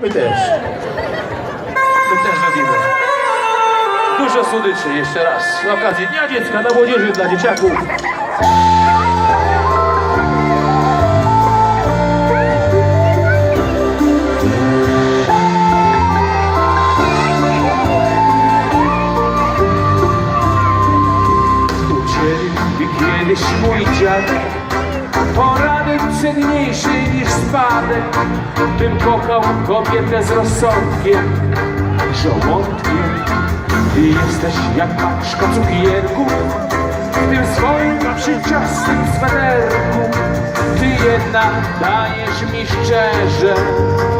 My też. My też lubimy. Dużo słodyczy jeszcze raz. Z okazji Dnia Dziecka dla młodzieży, dla dzieciaków. Uciekł kiedyś mój dziadek Poranek cenniejszy niż spadek Bym kochał kobietę z rozsądkiem. Żołądkiem Ty jesteś jak paczka cukierków W tym swoim przyczasnym sweterku. Ty jednak dajesz mi szczerze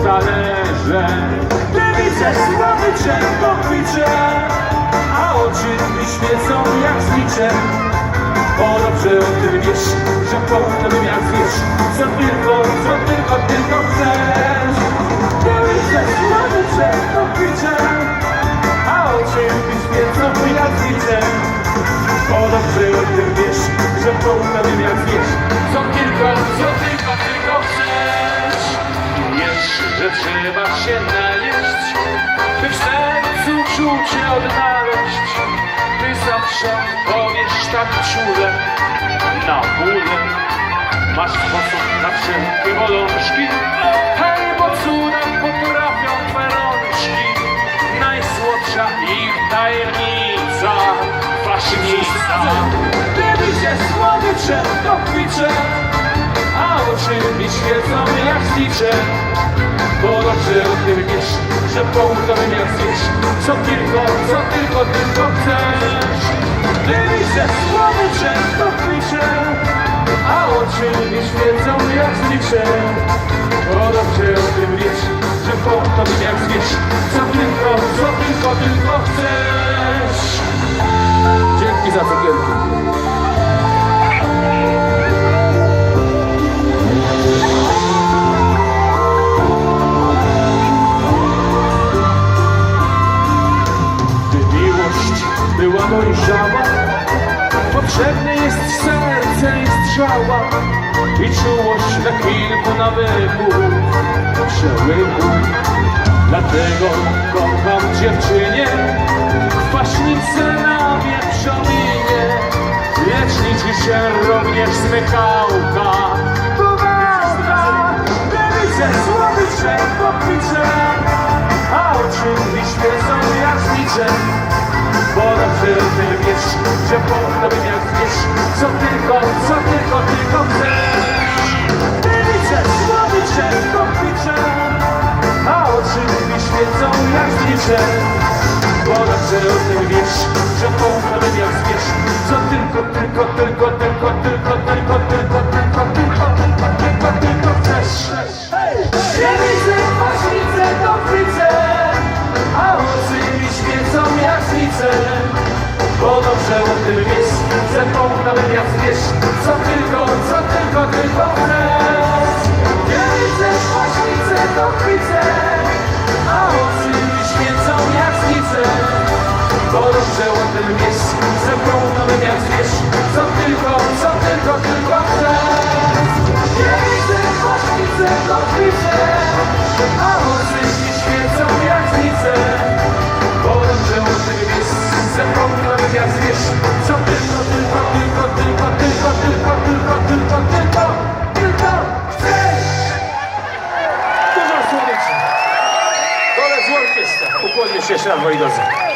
talerze. Ty widzę słodycze w picie A oczy mi świecą jak znicze o dobrze o tym wiesz, że potem jak wiesz Co tylko, co tylko, tylko chcesz. Nie widzę słodycze do picia A oczy mi świecą jak widzę. O dobrze o tym wiesz, że potem jak wiesz Co tylko, co tylko, tylko chcesz. Wiesz, że trzeba się najeść By w sercu czucie odnaleźć czule Na bóle Masz sposób na wszelkie bolączki. Hej, bo cudem potrafią twe rączki Najsłodsza ich tajemnica Ważnica Ty widzicie słodycze do picia A oczy mi świecą jak zlicze bo dobrze o tym że połudowym jak zjesz Co tylko, co tylko, tylko chcesz. Ty widzę słodycze, to pisze A oczy mi świecą jak zlicze. Bo dobrze o tym wiesz, że połudowym jak zjesz Co tylko, co tylko, tylko chcesz była dojrzała. Potrzebne jest serce i strzała. I czułość na kilku nawyków. Przełyku. Dlatego kocham dziewczynie. Kwaśnicę na wieprzowinie Lecz liczy się również smykałka. Poważna Dewice słodycze popicze A oczy mi świecą jak ty wiesz, że po tobie jak wiesz Co tylko, co tylko, tylko chcesz. Dewice słodycze popicze A oczy mi świecą jak znicze. Bo dobrze o tym wiesz, że po tobie jak wiesz Co tylko, tylko, tylko, Jak wiesz Co tylko, co tylko, tylko Arkadaşlar bayılacak.